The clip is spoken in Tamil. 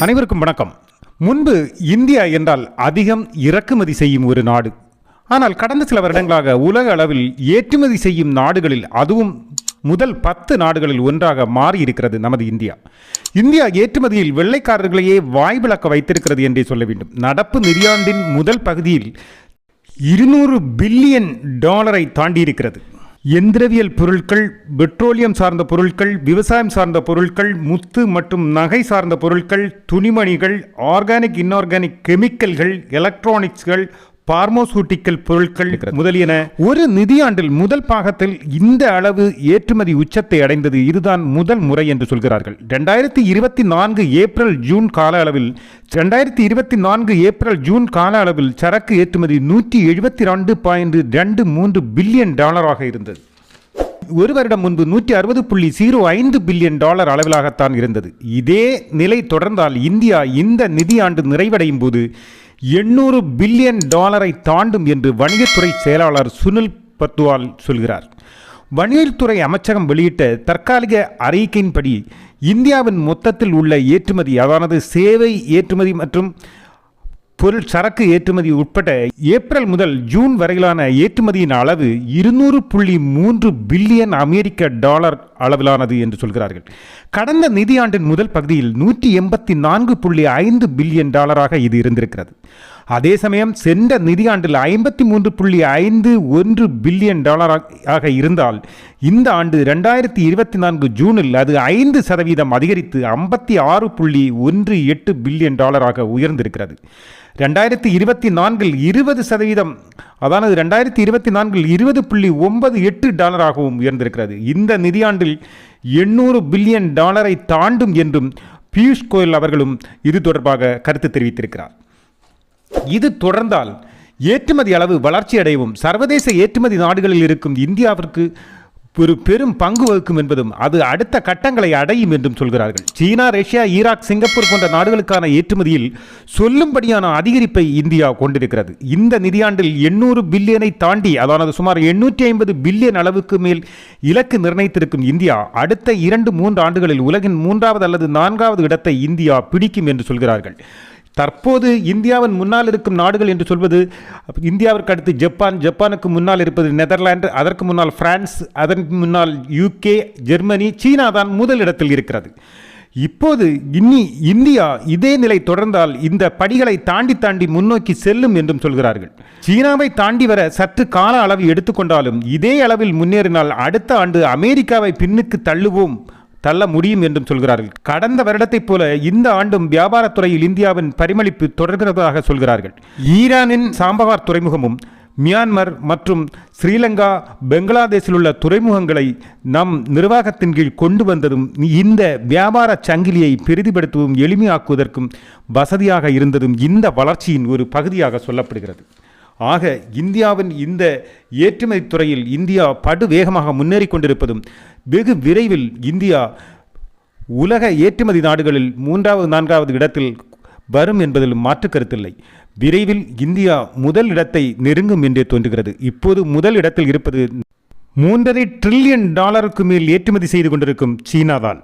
அனைவருக்கும் வணக்கம். முன்பு இந்தியா என்றால் அதிகம் இறக்குமதி செய்யும் ஒரு நாடு. ஆனால் கடந்த சில வருடங்களாக உலக அளவில் ஏற்றுமதி செய்யும் நாடுகளில் அதுவும் முதல் பத்து நாடுகளில் ஒன்றாக மாறியிருக்கிறது நமது இந்தியா. இந்தியா ஏற்றுமதியில் வெள்ளைக்காரர்களையே வாய்விளக்க வைத்திருக்கிறது என்றே சொல்ல வேண்டும். நடப்பு நிதியாண்டின் முதல் பகுதியில் இருநூறு பில்லியன் டாலரை தாண்டியிருக்கிறது. எந்திரவியல் பொருட்கள் பெட்ரோலியம் சார்ந்த பொருட்கள் விவசாயம் சார்ந்த பொருட்கள் முத்து மற்றும் நகை சார்ந்த பொருட்கள் துணிமணிகள் ஆர்கானிக் இன்ஆர்கானிக் கெமிக்கல்கள் எலக்ட்ரானிக்ஸ்கள் பார்மோசூட்டிக்கல் பொருட்கள் முதலியன ஒரு நிதியாண்டில் முதல் பாகத்தில் இந்த அளவு ஏற்றுமதி உச்சத்தை அடைந்தது இதுதான் முதல் முறை என்று சொல்கிறார்கள். ரெண்டாயிரத்தி இருபத்தி நான்கு ஏப்ரல் ஜூன் கால அளவில் ரெண்டாயிரத்தி இருபத்தி நான்கு ஏப்ரல் ஜூன் கால அளவில் சரக்கு ஏற்றுமதி நூற்றி எழுபத்தி ரெண்டு பாயிண்ட் ரெண்டு மூன்று பில்லியன் டாலராக இருந்தது. ஒரு வருடம் முன்பு நூற்றி அறுபது புள்ளி ஜீரோ ஐந்து பில்லியன் டாலர் அளவிலாகத்தான் இருந்தது. இதே நிலை தொடர்ந்தால் இந்தியா இந்த நிதியாண்டு நிறைவடையும் போது எண்ணூறு பில்லியன் டாலரை தாண்டும் என்று வணிகத்துறை செயலாளர் சுனில் பத்வால் சொல்கிறார். வணிகத்துறை அமைச்சகம் வெளியிட்ட தற்காலிக அறிக்கையின்படி இந்தியாவின் மொத்தத்தில் உள்ள ஏற்றுமதி அதானது சேவை ஏற்றுமதி மற்றும் பொருள் சரக்கு ஏற்றுமதி உட்பட ஏப்ரல் முதல் ஜூன் வரையிலான ஏற்றுமதியின் அளவு இருநூறு புள்ளி மூன்று பில்லியன் அமெரிக்க டாலர் அளவிலானது என்று சொல்கிறார்கள். கடந்த நிதியாண்டின் முதல் பகுதியில் நூற்றி எண்பத்தி நான்கு புள்ளி ஐந்து பில்லியன் டாலராக இது இருந்திருக்கிறது. அதே சமயம் சென்ற நிதியாண்டில் ஐம்பத்தி மூன்று புள்ளி ஐந்து ஒன்று பில்லியன் டாலராக இருந்தால் இந்த ஆண்டு ரெண்டாயிரத்தி இருபத்தி நான்கு ஜூனில் அது ஐந்து சதவீதம் அதிகரித்து ஐம்பத்தி ஆறு புள்ளி ஒன்று எட்டு பில்லியன் டாலராக உயர்ந்திருக்கிறது. ரெண்டாயிரத்தி இருபத்தி நான்கில் இருபது சதவீதம் அதானது ரெண்டாயிரத்தி இருபத்தி நான்கில் இருபது புள்ளி ஒன்பது எட்டு டாலராகவும் உயர்ந்திருக்கிறது. இந்த நிதியாண்டில் எண்ணூறு பில்லியன் டாலரை தாண்டும் என்றும் பியூஷ் கோயல் அவர்களும் இது தொடர்பாக கருத்து தெரிவித்திருக்கிறார். இது தொடர்ந்தால் ஏற்றுமதி அளவு வளர்ச்சியடையவும் சர்வதேச ஏற்றுமதி நாடுகளில் இருக்கும் இந்தியாவிற்கு ஒரு பெரும் பங்கு வகுக்கும் என்பதும் அது அடுத்த கட்டங்களை அடையும் என்றும் சொல்கிறார்கள். சீனா ரஷ்யா ஈராக் சிங்கப்பூர் போன்ற நாடுகளுக்கான ஏற்றுமதியில் சொல்லும்படியான அதிகரிப்பை இந்தியா கொண்டிருக்கிறது. இந்த நிதியாண்டில் எண்ணூறு பில்லியனை தாண்டி அதானது சுமார் எண்ணூற்றி ஐம்பது பில்லியன் அளவுக்கு மேல் இலக்கு நிர்ணயித்திருக்கும் இந்தியா அடுத்த இரண்டு மூன்று ஆண்டுகளில் உலகின் மூன்றாவது அல்லது நான்காவது இடத்தை இந்தியா பிடிக்கும் என்று சொல்கிறார்கள். தற்போது இந்தியாவின் முன்னால் இருக்கும் நாடுகள் என்று சொல்வது இந்தியாவிற்கு அடுத்து ஜப்பான் ஜப்பானுக்கு முன்னால் இருப்பது நெதர்லாந்து அதற்கு முன்னால் பிரான்ஸ் அதற்கு முன்னால் யூகே ஜெர்மனி சீனா தான் முதலிடத்தில் இருக்கிறது. இப்போது இன்னி இந்தியா இதே நிலை தொடர்ந்தால் இந்த படிகளை தாண்டி தாண்டி முன்னோக்கி செல்லும் என்றும் சொல்கிறார்கள். சீனாவை தாண்டி வர சற்று கால அளவு எடுத்துக்கொண்டாலும் இதே அளவில் முன்னேறினால் அடுத்த ஆண்டு அமெரிக்காவை பின்னுக்கு தள்ளுவோம் தள்ள முடியும் என்றும் சொல்கிறார்கள். கடந்த வருடத்தைப் போல இந்த ஆண்டும் வியாபாரத்துறையில் இந்தியாவின் பரிமளிப்பு தொடர்கிறதாக சொல்கிறார்கள். ஈரானின் சாம்பவார் துறைமுகமும் மியான்மர் மற்றும் ஸ்ரீலங்கா பெங்களாதேஷில் உள்ள துறைமுகங்களை நம் நிர்வாகத்தின் கீழ் கொண்டு வந்ததும் இந்த வியாபார சங்கிலியை பெரிதிப்படுத்தவும் எளிமையாக்குவதற்கும் வசதியாக இருந்ததும் இந்த வளர்ச்சியின் ஒரு பகுதியாக சொல்லப்படுகிறது. ஆக இந்தியாவின் இந்த ஏற்றுமதி துறையில் இந்தியா படுவேகமாக முன்னேறி கொண்டிருப்பதும் வெகு விரைவில் இந்தியா உலக ஏற்றுமதி நாடுகளில் மூன்றாவது நான்காவது இடத்தில் வரும் என்பதில் மாற்று கருத்தில்லை. விரைவில் இந்தியா முதல் இடத்தை நெருங்கும் என்றே தோன்றுகிறது. இப்போது முதல் இடத்தில் இருப்பது மூன்றரை ட்ரில்லியன் டாலருக்கு மேல் ஏற்றுமதி செய்து கொண்டிருக்கும் சீனாதான்